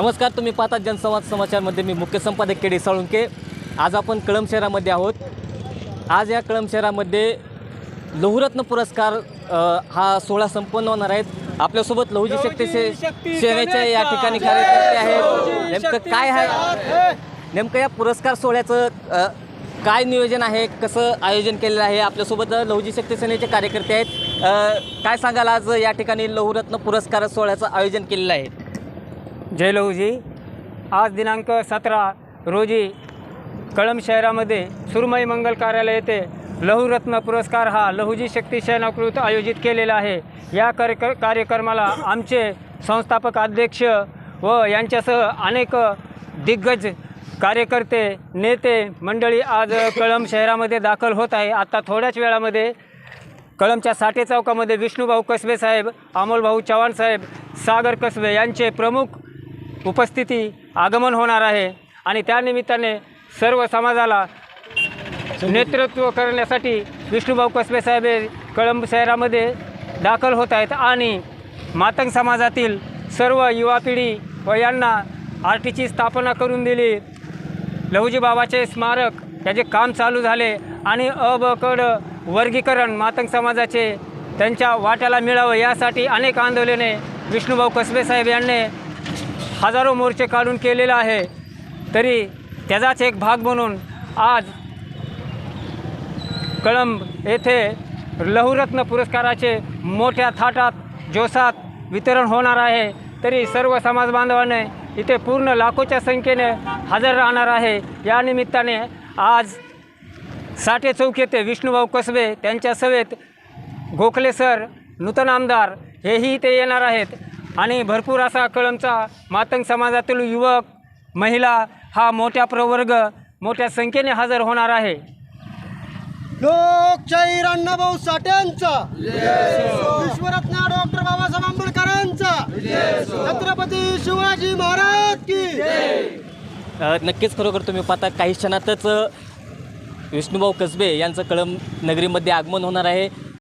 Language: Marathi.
नमस्कार तुम्ही पाहता जनसंवाद समाचारमध्ये. मी मुख्य संपादक के डी साळुंके. आज आपण कळंब शहरामध्ये आहोत. आज या कळंब शहरामध्ये लहुरत्न पुरस्कार हा सोहळा संपन्न होणार आहेत आपल्यासोबत लहुजी शक्ती से सेनेचे या ठिकाणी कार्यकर्ते आहेत. नेमकं काय आहे? नेमकं या पुरस्कार सोहळ्याचं काय नियोजन आहे? कसं आयोजन केलेलं आहे? आपल्यासोबत लहुजी शक्ती सेनेचे कार्यकर्ते आहेत. काय सांगाल आज या ठिकाणी लहुरत्न पुरस्कार सोहळ्याचं आयोजन केलेलं आहे? जय लहूजी. आज दिनांक सतरा रोजी कळंब शहरामध्ये सुरमई मंगल कार्यालय येथे लहुरत्न पुरस्कार हा लहुजी शक्ती सेनाकृत आयोजित केलेला आहे. या कार्यक कार्यक्रमाला आमचे संस्थापक अध्यक्ष व यांच्यासह अनेक दिग्गज कार्यकर्ते नेते मंडळी आज कळंब शहरामध्ये दाखल होत आहे. आता थोड्याच वेळामध्ये कळंबच्या साठे चौकामध्ये विष्णूभाऊ कसबे साहेब अमोलभाऊ चव्हाण साहेब सागर कसबे यांचे प्रमुख उपस्थिती आगमन होणार आहे आणि त्यानिमित्ताने सर्व समाजाला नेतृत्व करण्यासाठी विष्णूभाऊ कसबे साहेब हे कळंब शहरामध्ये दाखल होत आहेत आणि मातंग समाजातील सर्व युवा पिढी व यांना आर टीची स्थापना करून दिली. लहुजी बाबाचे स्मारक याचे काम चालू झाले आणि अ ब कड वर्गीकरण मातंग समाजाचे त्यांच्या वाट्याला मिळावं यासाठी अनेक आंदोलने विष्णूभाऊ कसबे साहेब यांनी हजारो मोर्चे काढून केलेला आहे. तरी त्याचाच एक भाग म्हणून आज कळंब येथे लहुरत्न पुरस्काराचे मोठ्या थाटात जोसात वितरण होणार आहे. तरी सर्व समाज बांधवाने इथे पूर्ण लाखोच्या संख्येने हजर राहणार आहे. या निमित्ताने आज साठे चौक येथे विष्णूभाऊ कसबे त्यांच्या सभेत गोखले सर नूतन आमदार हेही इथे येणार आहेत. आणि भरपूर असा कळमचा मातंग समाजातील युवक महिला हा मोठ्या प्रवर्ग मोठ्या संख्येने हजर होणार आहे. लोकशाहीर अण्णाभाऊ साठ्यांचा विश्वरत्न डॉक्टर बाबासाहेब आंबेडकरांचा. छत्रपती शिवाजी महाराज की. नक्कीच खरोखर तुम्ही पाहता काही क्षणातच विष्णुभाऊ कसबे यांचं कळंब नगरीमध्ये आगमन होणार आहे.